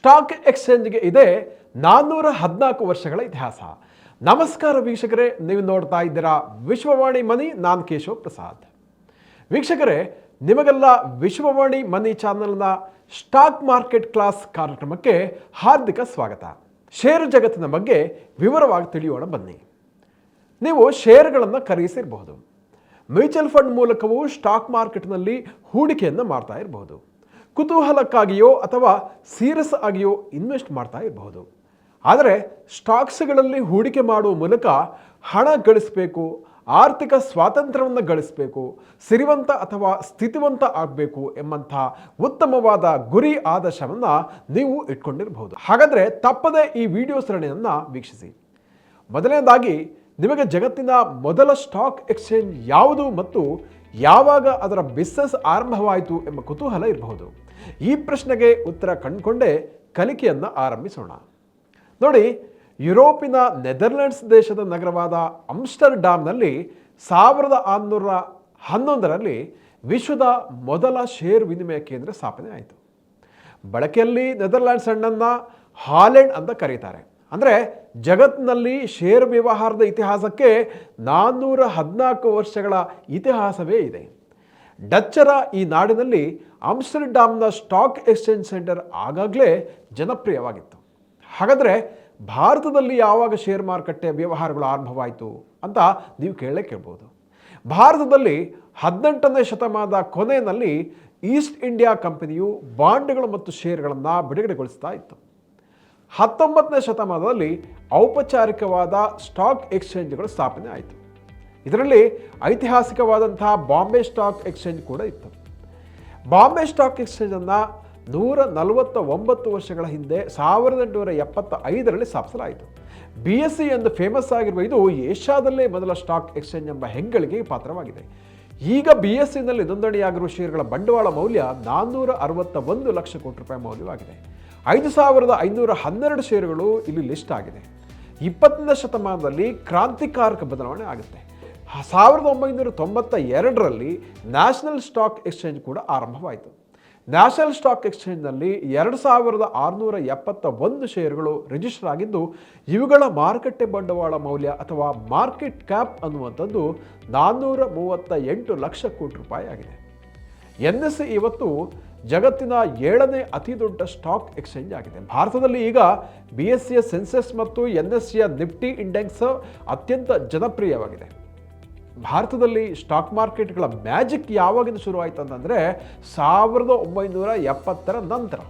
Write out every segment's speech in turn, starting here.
Stock ಎಕ್ಸ್ಚೇಂಜ್ಗೆ ಇದೆ ನಾನ್ನೂರ ಹದಿನಾಲ್ಕು ವರ್ಷಗಳ ಇತಿಹಾಸ. ನಮಸ್ಕಾರ ವೀಕ್ಷಕರೇ, ನೀವು ನೋಡ್ತಾ ಇದ್ದೀರಾ ವಿಶ್ವವಾಣಿ ಮನಿ, ನಾನು ಕೇಶವ್ ಪ್ರಸಾದ್. ವೀಕ್ಷಕರೇ, ನಿಮಗೆಲ್ಲ ವಿಶ್ವವಾಣಿ ಮನಿ ಚಾನೆಲ್ನ ಸ್ಟಾಕ್ ಮಾರ್ಕೆಟ್ ಕ್ಲಾಸ್ ಕಾರ್ಯಕ್ರಮಕ್ಕೆ ಹಾರ್ದಿಕ ಸ್ವಾಗತ. ಷೇರು ಜಗತ್ತಿನ ಬಗ್ಗೆ ವಿವರವಾಗಿ ತಿಳಿಯೋಣ ಬನ್ನಿ. ನೀವು ಷೇರುಗಳನ್ನು ಖರೀದಿಸಿರಬಹುದು. ಮ್ಯೂಚುವಲ್ ಫಂಡ್ ಮೂಲಕವೂ ಸ್ಟಾಕ್ ಮಾರ್ಕೆಟ್ನಲ್ಲಿ ಹೂಡಿಕೆಯನ್ನು ಮಾಡ್ತಾ ಇರಬಹುದು. ಕುತೂಹಲಕ್ಕಾಗಿಯೋ ಅಥವಾ ಸೀರಿಯಸ್ ಆಗಿಯೋ ಇನ್ವೆಸ್ಟ್ ಮಾಡ್ತಾ ಇರಬಹುದು. ಆದರೆ ಸ್ಟಾಕ್ಸ್ಗಳಲ್ಲಿ ಹೂಡಿಕೆ ಮಾಡುವ ಮೂಲಕ ಹಣ ಗಳಿಸಬೇಕು, ಆರ್ಥಿಕ ಸ್ವಾತಂತ್ರ್ಯವನ್ನು ಗಳಿಸಬೇಕು, ಸಿರಿವಂತ ಅಥವಾ ಸ್ಥಿತಿವಂತ ಆಗಬೇಕು ಎಂಬಂಥ ಉತ್ತಮವಾದ ಗುರಿ ಆದರ್ಶವನ್ನು ನೀವು ಇಟ್ಕೊಂಡಿರಬಹುದು. ಹಾಗಾದರೆ ತಪ್ಪದೆ ಈ ವಿಡಿಯೋ ಸರಣಿಯನ್ನು ವೀಕ್ಷಿಸಿ. ಮೊದಲನೇದಾಗಿ, ನಿಮಗೆ ಜಗತ್ತಿನ ಮೊದಲ ಸ್ಟಾಕ್ ಎಕ್ಸ್ಚೇಂಜ್ ಯಾವುದು ಮತ್ತು ಯಾವಾಗ ಅದರ ಬಿಸ್ನೆಸ್ ಆರಂಭವಾಯಿತು ಎಂಬ ಕುತೂಹಲ ಇರಬಹುದು. ಈ ಪ್ರಶ್ನೆಗೆ ಉತ್ತರ ಕಂಡುಕೊಂಡೇ ಕಲಿಕೆಯನ್ನು ಆರಂಭಿಸೋಣ. ನೋಡಿ, ಯುರೋಪಿನ ನೆದರ್ಲೆಂಡ್ಸ್ ದೇಶದ ನಗರವಾದ ಅಮ್ಸ್ಟರ್ಡಾಮ್ನಲ್ಲಿ ಸಾವಿರದ ಆರುನೂರ ಹನ್ನೊಂದರಲ್ಲಿ ವಿಶ್ವದ ಮೊದಲ ಷೇರು ವಿನಿಮಯ ಕೇಂದ್ರ ಸ್ಥಾಪನೆ ಆಯಿತು ಬಳಕೆಯಲ್ಲಿ ನೆದರ್ಲ್ಯಾಂಡ್ಸ್ ಹಣ್ಣನ್ನು ಹಾಲೆಂಡ್ ಅಂತ ಕರೀತಾರೆ. ಅಂದರೆ ಜಗತ್ತಿನಲ್ಲಿ ಷೇರು ವ್ಯವಹಾರದ ಇತಿಹಾಸಕ್ಕೆ ನಾನ್ನೂರ ಹದಿನಾಲ್ಕು ವರ್ಷಗಳ ಇತಿಹಾಸವೇ ಇದೆ. ಡಚ್ಚರ ಈ ನಾಡಿನಲ್ಲಿ ಆಮ್ಸ್ಟರ್ಡಾಮ್ನ ಸ್ಟಾಕ್ ಎಕ್ಸ್ಚೇಂಜ್ ಸೆಂಟರ್ ಆಗಾಗಲೇ ಜನಪ್ರಿಯವಾಗಿತ್ತು. ಹಾಗಾದರೆ ಭಾರತದಲ್ಲಿ ಯಾವಾಗ ಶೇರ್ ಮಾರುಕಟ್ಟೆ ವ್ಯವಹಾರಗಳು ಆರಂಭವಾಯಿತು ಅಂತ ನೀವು ಕೇಳಲೇ ಕೇಳ್ಬೋದು. ಭಾರತದಲ್ಲಿ ಹದಿನೆಂಟನೇ ಶತಮಾನದ ಕೊನೆಯಲ್ಲಿ ಈಸ್ಟ್ ಇಂಡಿಯಾ ಕಂಪನಿಯು ಬಾಂಡ್ಗಳು ಮತ್ತು ಷೇರುಗಳನ್ನು ಬಿಡುಗಡೆಗೊಳಿಸ್ತಾ ಇತ್ತು. ಹತ್ತೊಂಬತ್ತನೇ ಶತಮಾನದಲ್ಲಿ ಔಪಚಾರಿಕವಾದ ಸ್ಟಾಕ್ ಎಕ್ಸ್ಚೇಂಜ್ಗಳು ಸ್ಥಾಪನೆ ಆಯಿತು. ಇದರಲ್ಲಿ ಐತಿಹಾಸಿಕವಾದಂತಹ ಬಾಂಬೆ ಸ್ಟಾಕ್ ಎಕ್ಸ್ಚೇಂಜ್ ಕೂಡ ಇತ್ತು. ಬಾಂಬೆ ಸ್ಟಾಕ್ ಎಕ್ಸ್ಚೇಂಜನ್ನು ನೂರ ನಲವತ್ತ ಒಂಬತ್ತು ವರ್ಷಗಳ ಹಿಂದೆ ಸಾವಿರದ ಎಂಟುನೂರ ಎಪ್ಪತ್ತ ಐದರಲ್ಲಿ ಸ್ಥಾಪಿಸಲಾಯಿತು. ಬಿ ಎಸ್ ಸಿ ಎಂದು ಫೇಮಸ್ ಆಗಿರುವ ಇದು ಏಷ್ಯಾದಲ್ಲೇ ಮೊದಲ ಸ್ಟಾಕ್ ಎಕ್ಸ್ಚೇಂಜ್ ಎಂಬ ಹೆಗ್ಗಳಿಗೆ ಪಾತ್ರವಾಗಿದೆ. ಈಗ ಬಿ ಎಸ್ ಸಿನಲ್ಲಿ ನೋಂದಣಿಯಾಗಿರುವ ಷೇರುಗಳ ಬಂಡವಾಳ ಮೌಲ್ಯ ನಾನ್ನೂರ ಅರವತ್ತ ಒಂದು ಲಕ್ಷ ಕೋಟಿ ರೂಪಾಯಿ ಮೌಲ್ಯವಾಗಿದೆ. ಐದು ಸಾವಿರದ ಐನೂರ ಹನ್ನೆರಡು ಷೇರುಗಳು ಇಲ್ಲಿ ಲಿಸ್ಟ್ ಆಗಿದೆ. ಇಪ್ಪತ್ತನೇ ಶತಮಾನದಲ್ಲಿ ಕ್ರಾಂತಿಕಾರಕ ಬದಲಾವಣೆ ಆಗುತ್ತೆ. ಸಾವಿರದ ಒಂಬೈನೂರ ತೊಂಬತ್ತ ಎರಡರಲ್ಲಿ ನ್ಯಾಷನಲ್ ಸ್ಟಾಕ್ ಎಕ್ಸ್ಚೇಂಜ್ ಕೂಡ ಆರಂಭವಾಯಿತು. ನ್ಯಾಷನಲ್ ಸ್ಟಾಕ್ ಎಕ್ಸ್ಚೇಂಜ್ನಲ್ಲಿ ಎರಡು ಸಾವಿರದ ಆರುನೂರ ಎಪ್ಪತ್ತ ಒಂದು ಷೇರುಗಳು ರಿಜಿಸ್ಟರ್ ಆಗಿದ್ದು, ಇವುಗಳ ಮಾರುಕಟ್ಟೆ ಬಂಡವಾಳ ಮೌಲ್ಯ ಅಥವಾ ಮಾರ್ಕೆಟ್ ಕ್ಯಾಪ್ ಅನ್ನುವಂಥದ್ದು ನಾನ್ನೂರ ಮೂವತ್ತ ಎಂಟು ಲಕ್ಷ ಕೋಟಿ ರೂಪಾಯಿ ಆಗಿದೆ. ಎನ್ ಎಸ್ ಇವತ್ತು ಜಗತ್ತಿನ ಏಳನೇ ಅತಿ ದೊಡ್ಡ ಸ್ಟಾಕ್ ಎಕ್ಸ್ಚೇಂಜ್ ಆಗಿದೆ. ಭಾರತದಲ್ಲಿ ಈಗ ಬಿ ಎಸ್ ಸಿಯ ಸೆನ್ಸೆಸ್ ಮತ್ತು ಎನ್ ಎಸ್ ಸಿಯ ನಿಫ್ಟಿ ಇಂಡೆಕ್ಸ್ ಅತ್ಯಂತ ಜನಪ್ರಿಯವಾಗಿದೆ. ಭಾರತದಲ್ಲಿ ಸ್ಟಾಕ್ ಮಾರ್ಕೆಟ್ಗಳ ಮ್ಯಾಜಿಕ್ ಯಾವಾಗಿಂದ ಶುರುವಾಯಿತು ಅಂತಂದರೆ ಸಾವಿರದ ಒಂಬೈನೂರ ಎಪ್ಪತ್ತರ ನಂತರ.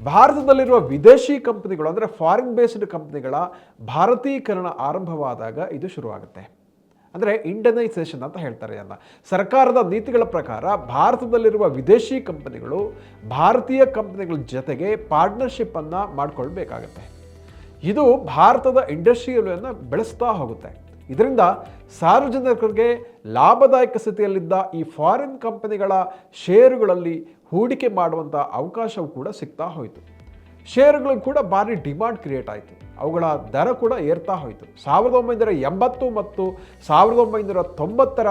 ಭಾರತದಲ್ಲಿರುವ ವಿದೇಶಿ ಕಂಪನಿಗಳು ಅಂದರೆ ಫಾರಿನ್ ಬೇಸ್ಡ್ ಕಂಪ್ನಿಗಳ ಭಾರತೀಕರಣ ಆರಂಭವಾದಾಗ ಇದು ಶುರುವಾಗುತ್ತೆ. ಅಂದರೆ ಇಂಡನೈಸೇಷನ್ ಅಂತ ಹೇಳ್ತಾರೆ ಅಲ್ಲ ಸರ್ಕಾರದ ನೀತಿಗಳ ಪ್ರಕಾರ ಭಾರತದಲ್ಲಿರುವ ವಿದೇಶಿ ಕಂಪನಿಗಳು, ಭಾರತೀಯ ಕಂಪನಿಗಳ ಜೊತೆಗೆ ಪಾರ್ಟ್ನರ್ಶಿಪ್ಪನ್ನು ಮಾಡಿಕೊಳ್ಬೇಕಾಗತ್ತೆ. ಇದು ಭಾರತದ ಇಂಡಸ್ಟ್ರಿಯನ್ನು ಬೆಳೆಸ್ತಾ ಹೋಗುತ್ತೆ. ಇದರಿಂದ ಸಾರ್ವಜನಿಕರಿಗೆ ಲಾಭದಾಯಕ ಸ್ಥಿತಿಯಲ್ಲಿದ್ದ ಈ ಫಾರಿನ್ ಕಂಪನಿಗಳ ಷೇರುಗಳಲ್ಲಿ ಹೂಡಿಕೆ ಮಾಡುವಂಥ ಅವಕಾಶವೂ ಕೂಡ ಸಿಗ್ತಾ ಹೋಯಿತು. ಷೇರುಗಳು ಕೂಡ ಭಾರಿ ಡಿಮಾಂಡ್ ಕ್ರಿಯೇಟ್ ಆಯಿತು. ಅವುಗಳ ದರ ಕೂಡ ಏರ್ತಾ ಹೋಯಿತು. ಸಾವಿರದ ಒಂಬೈನೂರ ಎಂಬತ್ತು ಮತ್ತು ಸಾವಿರದ ಒಂಬೈನೂರ ತೊಂಬತ್ತರ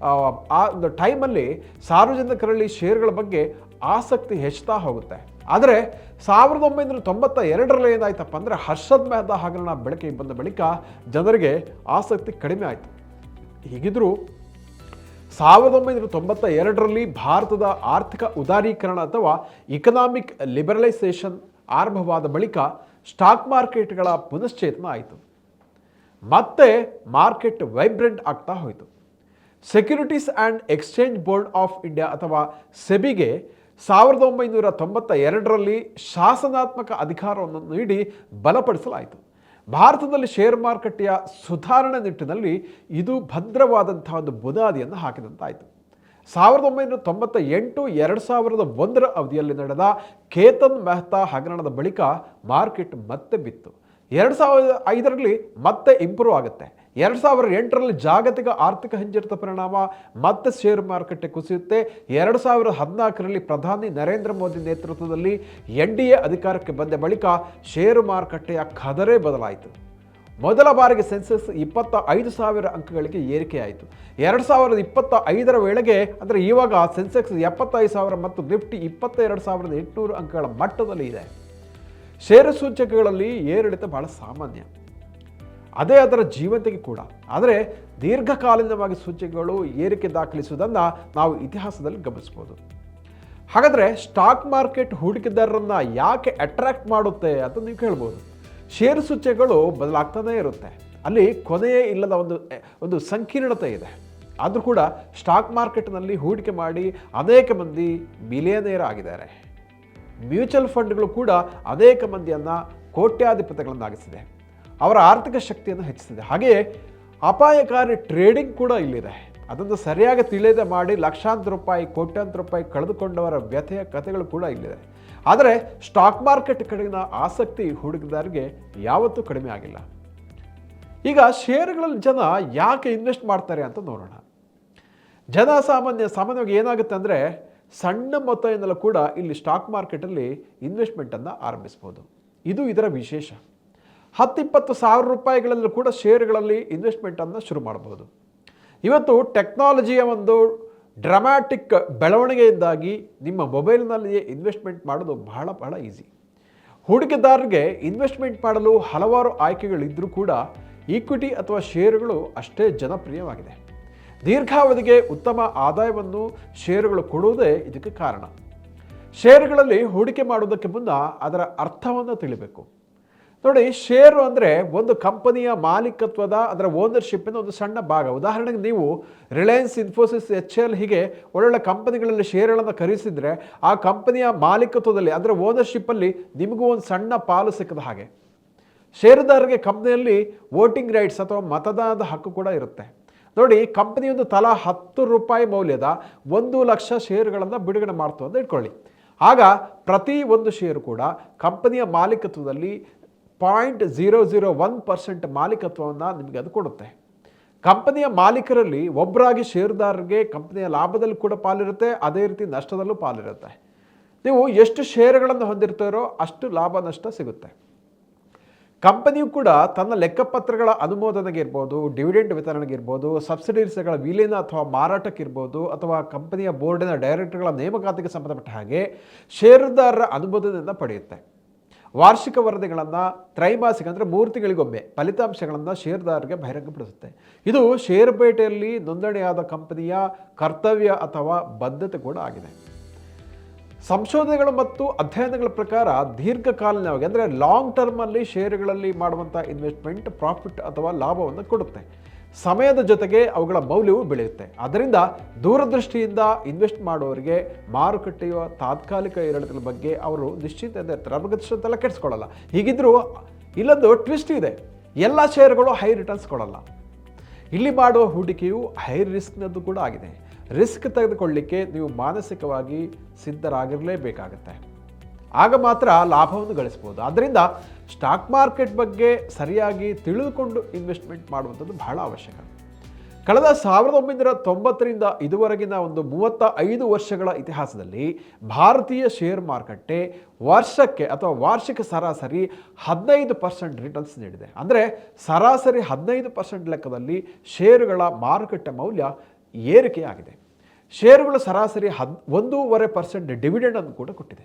ಆ, ಒಂದು ಟೈಮಲ್ಲಿ ಸಾರ್ವಜನಿಕರಲ್ಲಿ ಷೇರುಗಳ ಬಗ್ಗೆ ಆಸಕ್ತಿ ಹೆಚ್ಚುತ್ತಾ ಹೋಗುತ್ತೆ. ಆದರೆ ಸಾವಿರದ ಒಂಬೈನೂರ ತೊಂಬತ್ತ ಎರಡರಲ್ಲಿ ಏನಾಯ್ತಪ್ಪ ಅಂದರೆ ಹರ್ಷದ್ ಮೆಹ್ತಾ ಹಗರಣ ಬೆಳಕಿಗೆ ಬಂದ ಬಳಿಕ ಜನರಿಗೆ ಆಸಕ್ತಿ ಕಡಿಮೆ ಆಯಿತು. ಹೀಗಿದ್ರೂ ಸಾವಿರದ ಒಂಬೈನೂರ ತೊಂಬತ್ತ ಎರಡರಲ್ಲಿ ಭಾರತದ ಆರ್ಥಿಕ ಉದಾರೀಕರಣ ಅಥವಾ ಇಕನಾಮಿಕ್ ಲಿಬರಲೈಸೇಷನ್ ಆರಂಭವಾದ ಬಳಿಕ ಸ್ಟಾಕ್ ಮಾರ್ಕೆಟ್ಗಳ ಪುನಶ್ಚೇತನ ಆಯಿತು. ಮತ್ತೆ ಮಾರ್ಕೆಟ್ ವೈಬ್ರೆಂಟ್ ಆಗ್ತಾ ಹೋಯಿತು. Securities and exchange board of India ಅಥವಾ ಸೆಬಿಗೆ ಸಾವಿರದ ಒಂಬೈನೂರ ತೊಂಬತ್ತ ಎರಡರಲ್ಲಿ ಶಾಸನಾತ್ಮಕ ಅಧಿಕಾರವನ್ನು ನೀಡಿ ಬಲಪಡಿಸಲಾಯಿತು. ಭಾರತದಲ್ಲಿ ಶೇರ್ ಮಾರುಕಟ್ಟೆಯ ಸುಧಾರಣೆ ನಿಟ್ಟಿನಲ್ಲಿ ಇದು ಭದ್ರವಾದಂಥ ಒಂದು ಬುನಾದಿಯನ್ನು ಹಾಕಿದಂತಾಯಿತು. ಸಾವಿರದ ಒಂಬೈನೂರ ತೊಂಬತ್ತ ಎಂಟು, ಎರಡು ಸಾವಿರದ ಒಂದರ ಅವಧಿಯಲ್ಲಿ ನಡೆದ ಕೇತನ್ ಮೆಹ್ತಾ ಹಗರಣದ ಬಳಿಕ ಮಾರ್ಕೆಟ್ ಮತ್ತೆ ಬಿತ್ತು. ಎರಡು ಸಾವಿರದ ಐದರಲ್ಲಿ ಮತ್ತೆ ಇಂಪ್ರೂವ್ ಆಗುತ್ತೆ. ಎರಡು ಸಾವಿರದ ಎಂಟರಲ್ಲಿ ಜಾಗತಿಕ ಆರ್ಥಿಕ ಹಿಂಜರಿತ ಪರಿಣಾಮ ಮತ್ತೆ ಷೇರು ಮಾರುಕಟ್ಟೆ ಕುಸಿಯುತ್ತೆ. ಎರಡು ಸಾವಿರದ ಹದಿನಾಲ್ಕರಲ್ಲಿ ಪ್ರಧಾನಿ ನರೇಂದ್ರ ಮೋದಿ ನೇತೃತ್ವದಲ್ಲಿ ಎನ್ ಡಿ ಎ ಅಧಿಕಾರಕ್ಕೆ ಬಂದ ಬಳಿಕ ಷೇರು ಮಾರುಕಟ್ಟೆಯ ಖದರೇ ಬದಲಾಯಿತು. ಮೊದಲ ಬಾರಿಗೆ ಸೆನ್ಸೆಕ್ಸ್ ಇಪ್ಪತ್ತ ಐದು ಸಾವಿರ ಅಂಕಗಳಿಗೆ ಏರಿಕೆಯಾಯಿತು. ಎರಡು ಸಾವಿರದ ಇಪ್ಪತ್ತ ಐದರ ವೇಳೆಗೆ, ಅಂದರೆ ಇವಾಗ ಸೆನ್ಸೆಕ್ಸ್ ಎಪ್ಪತ್ತೈದು ಸಾವಿರ ಮತ್ತು ನಿಫ್ಟಿ ಇಪ್ಪತ್ತೆರಡು ಸಾವಿರದ ಎಂಟುನೂರು ಅಂಕಗಳ ಮಟ್ಟದಲ್ಲಿ ಇದೆ. ಷೇರು ಸೂಚಕಗಳಲ್ಲಿ ಏರಿಳಿತ ಬಹಳ ಸಾಮಾನ್ಯ. ಅದೇ ಅದರ ಜೀವಂತಿಕೆ ಕೂಡ. ಆದರೆ ದೀರ್ಘಕಾಲೀನವಾಗಿ ಸೂಚಕಗಳು ಏರಿಕೆ ದಾಖಲಿಸುವುದನ್ನು ನಾವು ಇತಿಹಾಸದಲ್ಲಿ ಗಮನಿಸ್ಬೋದು ಹಾಗಾದರೆ ಸ್ಟಾಕ್ ಮಾರ್ಕೆಟ್ ಹೂಡಿಕೆದಾರರನ್ನು ಯಾಕೆ ಅಟ್ರಾಕ್ಟ್ ಮಾಡುತ್ತೆ ಅಂತ ನೀವು ಕೇಳ್ಬೋದು. ಷೇರು ಸೂಚ್ಯಗಳು ಬದಲಾಗ್ತಾನೇ ಇರುತ್ತೆ. ಅಲ್ಲಿ ಕೊನೆಯೇ ಇಲ್ಲದ ಒಂದು ಒಂದು ಸಂಕೀರ್ಣತೆ ಇದೆ. ಆದರೂ ಕೂಡ ಸ್ಟಾಕ್ ಮಾರ್ಕೆಟ್ನಲ್ಲಿ ಹೂಡಿಕೆ ಮಾಡಿ ಅನೇಕ ಮಂದಿ ಮಿಲಿಯನೇರ್ ಆಗಿದ್ದಾರೆ. ಮ್ಯೂಚುವಲ್ ಫಂಡ್ಗಳು ಕೂಡ ಅನೇಕ ಮಂದಿಯನ್ನು ಕೋಟ್ಯಾಧಿಪತಿಗಳನ್ನಾಗಿಸಿದೆ. ಅವರ ಆರ್ಥಿಕ ಶಕ್ತಿಯನ್ನು ಹೆಚ್ಚಿಸಿದೆ. ಹಾಗೆಯೇ ಅಪಾಯಕಾರಿ ಟ್ರೇಡಿಂಗ್ ಕೂಡ ಇಲ್ಲಿದೆ. ಅದನ್ನು ಸರಿಯಾಗಿ ತಿಳಿಯದೆ ಮಾಡಿ ಲಕ್ಷಾಂತರ ರೂಪಾಯಿ, ಕೋಟ್ಯಾಂತರ ರೂಪಾಯಿ ಕಳೆದುಕೊಂಡವರ ವ್ಯಥೆಯ ಕಥೆಗಳು ಕೂಡ ಇಲ್ಲಿದೆ. ಆದರೆ ಸ್ಟಾಕ್ ಮಾರ್ಕೆಟ್ ಕಡೆಗಿನ ಆಸಕ್ತಿ ಹೂಡಿಕೆದಾರರಿಗೆ ಯಾವತ್ತೂ ಕಡಿಮೆ ಆಗಿಲ್ಲ. ಈಗ ಷೇರುಗಳಲ್ಲಿ ಜನ ಯಾಕೆ ಇನ್ವೆಸ್ಟ್ ಮಾಡ್ತಾರೆ ಅಂತ ನೋಡೋಣ. ಜನ ಸಾಮಾನ್ಯ ಸಾಮಾನ್ಯವಾಗಿ ಏನಾಗುತ್ತೆ ಅಂದರೆ ಸಣ್ಣ ಮೊತ್ತ ಮೊತ್ತದಿಂದಲೂ ಕೂಡ ಇಲ್ಲಿ ಸ್ಟಾಕ್ ಮಾರ್ಕೆಟಲ್ಲಿ ಇನ್ವೆಸ್ಟ್ಮೆಂಟನ್ನು ಆರಂಭಿಸ್ಬೋದು. ಇದು ಇದರ ವಿಶೇಷ. ಹತ್ತಿಪ್ಪತ್ತು ಸಾವಿರ ರೂಪಾಯಿಗಳಲ್ಲೂ ಕೂಡ ಷೇರುಗಳಲ್ಲಿ ಇನ್ವೆಸ್ಟ್ಮೆಂಟನ್ನು ಶುರು ಮಾಡಬಹುದು ಇವತ್ತು ಟೆಕ್ನಾಲಜಿಯ ಒಂದು ಡ್ರಮ್ಯಾಟಿಕ್ ಬೆಳವಣಿಗೆಯಿಂದಾಗಿ ನಿಮ್ಮ ಮೊಬೈಲ್ನಲ್ಲಿಯೇ ಇನ್ವೆಸ್ಟ್ಮೆಂಟ್ ಮಾಡೋದು ಬಹಳ ಬಹಳ ಈಸಿ ಹೂಡಿಕೆದಾರರಿಗೆ ಇನ್ವೆಸ್ಟ್ಮೆಂಟ್ ಮಾಡಲು ಹಲವಾರು ಆಯ್ಕೆಗಳಿದ್ದರೂ ಕೂಡ ಈಕ್ವಿಟಿ ಅಥವಾ ಷೇರುಗಳು ಅಷ್ಟೇ ಜನಪ್ರಿಯವಾಗಿದೆ. ದೀರ್ಘಾವಧಿಗೆ ಉತ್ತಮ ಆದಾಯವನ್ನು ಷೇರುಗಳು ಕೊಡುವುದೇ ಇದಕ್ಕೆ ಕಾರಣ. ಷೇರುಗಳಲ್ಲಿ ಹೂಡಿಕೆ ಮಾಡುವುದಕ್ಕೆ ಮುನ್ನ ಅದರ ಅರ್ಥವನ್ನು ತಿಳಿಬೇಕು. ನೋಡಿ ಶೇರು ಅಂದರೆ ಒಂದು ಕಂಪನಿಯ ಮಾಲೀಕತ್ವದ ಅದರ ಓನರ್ಶಿಪ್ಪಿನ ಒಂದು ಸಣ್ಣ ಭಾಗ. ಉದಾಹರಣೆಗೆ ನೀವು ರಿಲಯನ್ಸ್ ಇನ್ಫೋಸಿಸ್ ಎಚ್ ಎಲ್ ಹೀಗೆ ಒಳ್ಳೊಳ್ಳೆ ಕಂಪನಿಗಳಲ್ಲಿ ಷೇರುಗಳನ್ನು ಖರೀದಿಸಿದರೆ ಆ ಕಂಪನಿಯ ಮಾಲೀಕತ್ವದಲ್ಲಿ, ಅಂದರೆ ಓನರ್ಶಿಪ್ಪಲ್ಲಿ ನಿಮಗೂ ಒಂದು ಸಣ್ಣ ಪಾಲು ಸಿಕ್ಕದ ಹಾಗೆ. ಷೇರುದಾರರಿಗೆ ಕಂಪ್ನಿಯಲ್ಲಿ ವೋಟಿಂಗ್ ರೈಟ್ಸ್ ಅಥವಾ ಮತದಾನದ ಹಕ್ಕು ಕೂಡ ಇರುತ್ತೆ. ನೋಡಿ ಕಂಪನಿಯೊಂದು ತಲಾ ಹತ್ತು ರೂಪಾಯಿ ಮೌಲ್ಯದ ಒಂದು ಲಕ್ಷ ಷೇರುಗಳನ್ನು ಬಿಡುಗಡೆ ಮಾಡ್ತು ಅಂತ ಇಟ್ಕೊಳ್ಳಿ. ಆಗ ಪ್ರತಿ ಒಂದು ಷೇರು ಕೂಡ ಕಂಪನಿಯ ಮಾಲೀಕತ್ವದಲ್ಲಿ point zero zero one percent ಮಾಲೀಕತ್ವವನ್ನು ನಿಮಗೆ ಅದು ಕೊಡುತ್ತೆ. ಕಂಪನಿಯ ಮಾಲೀಕರಲ್ಲಿ ಒಬ್ಬರಾಗಿ ಷೇರುದಾರರಿಗೆ ಕಂಪನಿಯ ಲಾಭದಲ್ಲಿ ಕೂಡ ಪಾಲಿರುತ್ತೆ, ಅದೇ ರೀತಿ ನಷ್ಟದಲ್ಲೂ ಪಾಲಿರುತ್ತೆ. ನೀವು ಎಷ್ಟು ಷೇರುಗಳನ್ನು ಹೊಂದಿರ್ತಾರೋ ಅಷ್ಟು ಲಾಭ ನಷ್ಟ ಸಿಗುತ್ತೆ. ಕಂಪನಿಯು ಕೂಡ ತನ್ನ ಲೆಕ್ಕಪತ್ರಗಳ ಅನುಮೋದನೆಗೆ ಇರ್ಬೋದು, ಡಿವಿಡೆಂಡ್ ವಿತರಣೆಗೆ ಇರ್ಬೋದು, ಸಬ್ಸಿಡೀಸ್ಗಳ ವಿಲೀನ ಅಥವಾ ಮಾರಾಟಕ್ಕಿರ್ಬೋದು ಅಥವಾ ಕಂಪನಿಯ ಬೋರ್ಡಿನ ಡೈರೆಕ್ಟರ್ಗಳ ನೇಮಕಾತಿಗೆ ಸಂಬಂಧಪಟ್ಟ ಹಾಗೆ ಷೇರುದಾರರ ಅನುಮೋದನೆಯನ್ನು ಪಡೆಯುತ್ತೆ. ವಾರ್ಷಿಕ ವರದಿಗಳನ್ನು ತ್ರೈಮಾಸಿಕ ಅಂದರೆ ಮೂರು ತಿಂಗಳಿಗೊಮ್ಮೆ ಫಲಿತಾಂಶಗಳನ್ನು ಷೇರುದಾರರಿಗೆ ಬಹಿರಂಗಪಡಿಸುತ್ತೆ. ಇದು ಷೇರುಪೇಟೆಯಲ್ಲಿ ನೋಂದಣಿಯಾದ ಕಂಪನಿಯ ಕರ್ತವ್ಯ ಅಥವಾ ಬದ್ಧತೆ ಕೂಡ ಆಗಿದೆ. ಸಂಶೋಧನೆಗಳು ಮತ್ತು ಅಧ್ಯಯನಗಳ ಪ್ರಕಾರ ದೀರ್ಘಕಾಲೀನವಾಗಿ, ಅಂದರೆ ಲಾಂಗ್ ಟರ್ಮಲ್ಲಿ ಷೇರುಗಳಲ್ಲಿ ಮಾಡುವಂಥ ಇನ್ವೆಸ್ಟ್ಮೆಂಟ್ ಪ್ರಾಫಿಟ್ ಅಥವಾ ಲಾಭವನ್ನು ಕೊಡುತ್ತೆ. ಸಮಯದ ಜೊತೆಗೆ ಅವುಗಳ ಮೌಲ್ಯವು ಬೆಳೆಯುತ್ತೆ. ಅದರಿಂದ ದೂರದೃಷ್ಟಿಯಿಂದ ಇನ್ವೆಸ್ಟ್ ಮಾಡುವವರಿಗೆ ಮಾರುಕಟ್ಟೆಯ ತಾತ್ಕಾಲಿಕ ಏರಿಳಿತದ ಬಗ್ಗೆ ಅವರು ನಿಶ್ಚಿತತೆ ಇರ್ತಾರೆ ಅವ್ರ ಕೆಡಿಸ್ಕೊಳ್ಳಲ್ಲ. ಹೀಗಿದ್ರೂ ಇಲ್ಲೊಂದು ಟ್ವಿಸ್ಟ್ ಇದೆ. ಎಲ್ಲ ಷೇರುಗಳು ಹೈ ರಿಟರ್ನ್ಸ್ ಕೊಡಲ್ಲ. ಇಲ್ಲಿ ಮಾಡುವ ಹೂಡಿಕೆಯು ಹೈ ರಿಸ್ಕ್ನದ್ದು ಕೂಡ ಆಗಿದೆ. ರಿಸ್ಕ್ ತೆಗೆದುಕೊಳ್ಳಿಕ್ಕೆ ನೀವು ಮಾನಸಿಕವಾಗಿ ಸಿದ್ಧರಾಗಿರಲೇಬೇಕಾಗತ್ತೆ. ಆಗ ಮಾತ್ರ ಲಾಭವನ್ನು ಗಳಿಸ್ಬೋದು ಆದ್ದರಿಂದ ಸ್ಟಾಕ್ ಮಾರ್ಕೆಟ್ ಬಗ್ಗೆ ಸರಿಯಾಗಿ ತಿಳಿದುಕೊಂಡು ಇನ್ವೆಸ್ಟ್ಮೆಂಟ್ ಮಾಡುವಂಥದ್ದು ಬಹಳ ಅವಶ್ಯಕ. ಕಳೆದ ಸಾವಿರದ ಒಂಬೈನೂರ ತೊಂಬತ್ತರಿಂದ ಇದುವರೆಗಿನ ಒಂದು ಮೂವತ್ತ ಐದು ವರ್ಷಗಳ ಇತಿಹಾಸದಲ್ಲಿ ಭಾರತೀಯ ಶೇರ್ ಮಾರುಕಟ್ಟೆ ವರ್ಷಕ್ಕೆ ಅಥವಾ ವಾರ್ಷಿಕ ಸರಾಸರಿ ಹದಿನೈದು ಪರ್ಸೆಂಟ್ ರಿಟರ್ನ್ಸ್ ನೀಡಿದೆ. ಅಂದರೆ ಸರಾಸರಿ ಹದಿನೈದು ಪರ್ಸೆಂಟ್ ಲೆಕ್ಕದಲ್ಲಿ ಷೇರುಗಳ ಮಾರುಕಟ್ಟೆ ಮೌಲ್ಯ ಏರಿಕೆಯಾಗಿದೆ. ಷೇರುಗಳು ಸರಾಸರಿ ಹದ್ ಒಂದೂವರೆ ಪರ್ಸೆಂಟ್ ಡಿವಿಡೆಂಡನ್ನು ಕೂಡ ಕೊಟ್ಟಿದೆ.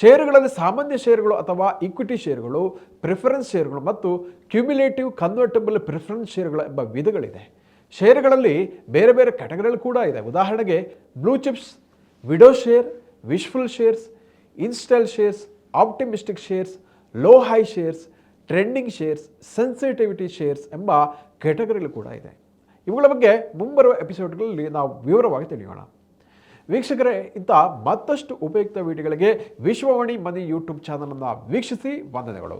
ಷೇರುಗಳಲ್ಲಿ ಸಾಮಾನ್ಯ ಷೇರುಗಳು ಅಥವಾ ಇಕ್ವಿಟಿ ಷೇರುಗಳು ಪ್ರಿಫರೆನ್ಸ್ ಷೇರುಗಳು ಮತ್ತು ಕ್ಯುಮ್ಯುಲೇಟಿವ್ ಕನ್ವರ್ಟಬಲ್ ಪ್ರಿಫರೆನ್ಸ್ ಷೇರುಗಳು ಎಂಬ ವಿಧಗಳಿದೆ. ಷೇರುಗಳಲ್ಲಿ ಬೇರೆ ಬೇರೆ ಕ್ಯಾಟಗರಿಗಳು ಕೂಡ ಇದೆ. ಉದಾಹರಣೆಗೆ blue chips widow share wishful shares in style shares optimistic shares low high shares trending shares sensitivity shares ಎಂಬ ಕ್ಯಾಟಗರಿಗಳು ಕೂಡ ಇದೆ. ಇವುಗಳ ಬಗ್ಗೆ ಮುಂಬರುವ ಎಪಿಸೋಡ್ಗಳಲ್ಲಿ ನಾವು ವಿವರವಾಗಿ ತಿಳಿಯೋಣ. ವೀಕ್ಷಕರೇ ಇಂಥ ಮತ್ತಷ್ಟು ಉಪಯುಕ್ತ ವಿಡಿಯೋಗಳಿಗೆ ವಿಶ್ವವಾಣಿ ಮನಿ ಯೂಟ್ಯೂಬ್ ಚಾನಲನ್ನು ವೀಕ್ಷಿಸಿ ವಂದನೆಗಳು.